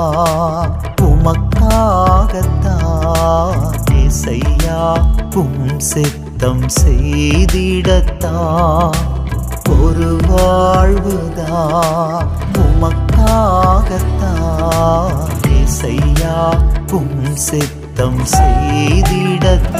உமக்காகத்தான் உமக்காகத்தான் இசையா உம் சித்தம் செய்திடத்தான் ஒரு வாழ்வுதான் உமக்காகத்தான் இசையா உம் சித்தம் செய்திடத்தான்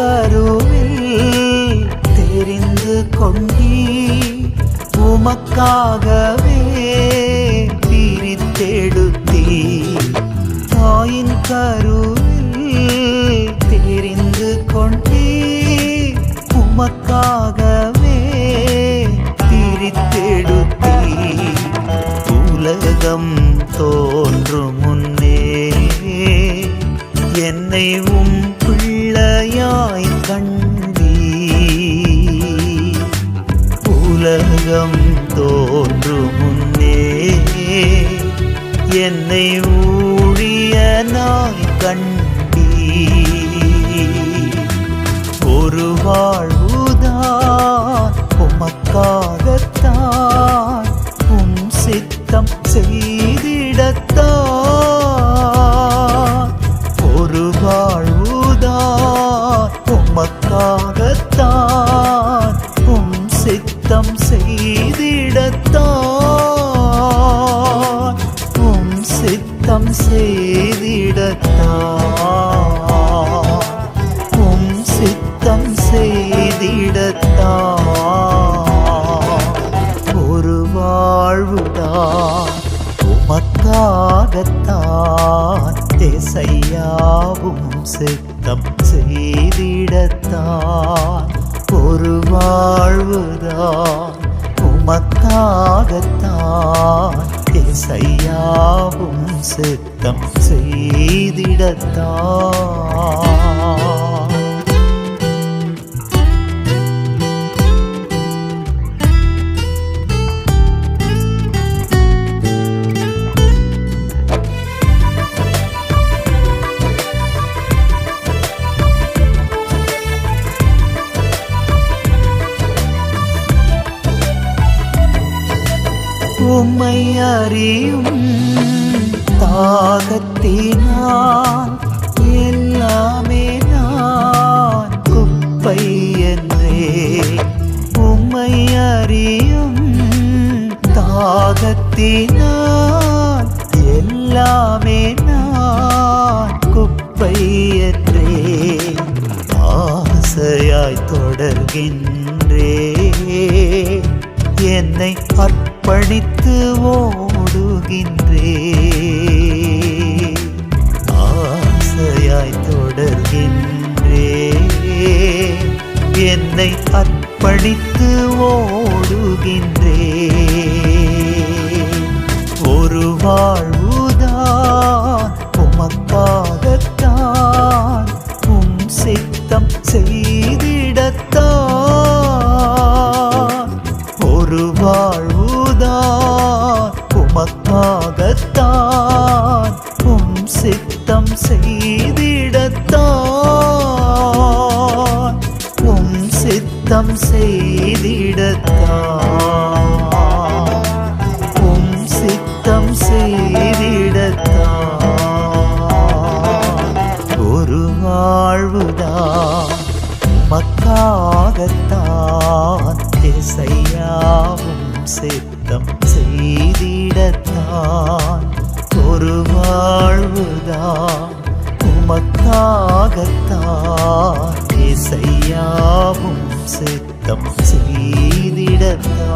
கருவில் தெரிந்து கொண்டீ உமக்காக கண்டீ ஒரு வாழ்வுதான் உமக்காகத்தான் உம் சித்தம் செய்திடத்தான் சித்தம் செய்திடத்தான் ஒரு வாழ்வுதான். உமக்காகத்தான் திசையாவும் சித்தம் செய்திடத்தான். உம்மை அறியும் தாகத்தினான் எல்லாமே நான் குப்பை என்றே. உம்மை அறியும் தாகத்தினான் எல்லாமே நான் குப்பை என்றே. ஆசையாய் தொடர்கின்றே. என்னை அற்ப அர்ப்பணித்து ஓடுகின்றே ஆசையாய் தொடர்கின்றே என்னை அர்ப்பணித்து ஓடுகின்றே ஒரு வாழ்வுதான் சித்தம் செய்திடத்தான். உம் சித்தம் செய்திடத்தான். ஒரு வாழ்வுதான் உமக்காகத்தான் திசையாவும் சித்தம் செய்திடத்தான். ஒரு வாழ்வுதான் உமக்காகத்தான் செய்யாவும் சித்தம் செய்திடத்தான்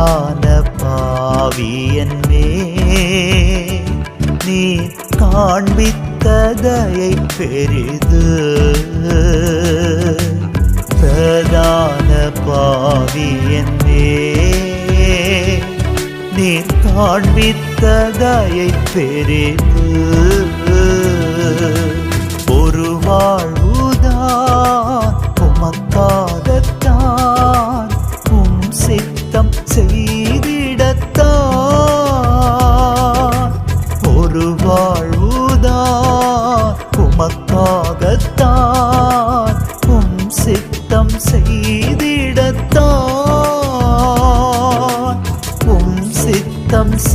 பிரதான பாவியன் நீ காண்பித்த தயை பெரிது. பிரதான பாவியன் நீ காண்பித்த தயை பெரிது. ஒரு வாழ்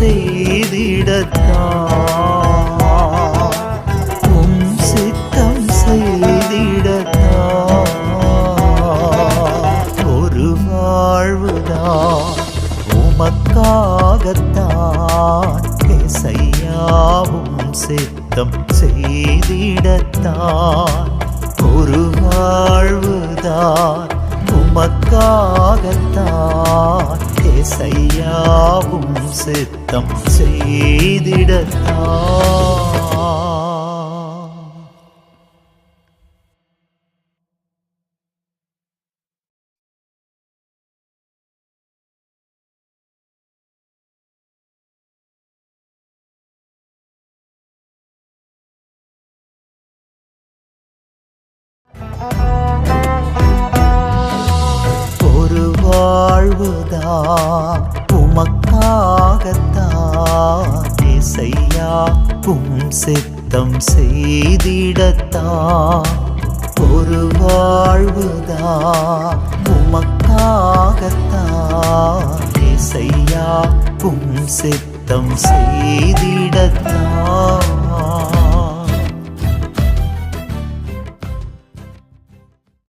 செய்திடத்தான் உம் சித்தம் செய்திடத்தான். ஒரு வாழ்வுதான் உமக்காகத்தான். இசையாவும் சித்தம் செய்திடத்தான். ஒரு வாழ்வுதான் உமக்காகத்தான். இசையாவும் சித்தம் செய்திடத்தான் ஒரு வாழ்வுதான் உமக்காகத்தான் இசையா உம் சித்தம் செய்திடத்தான் ஒரு வாழ்வுதான் உமக்காகத்தான் இசையா உம் சித்தம் செய்திடத்தான்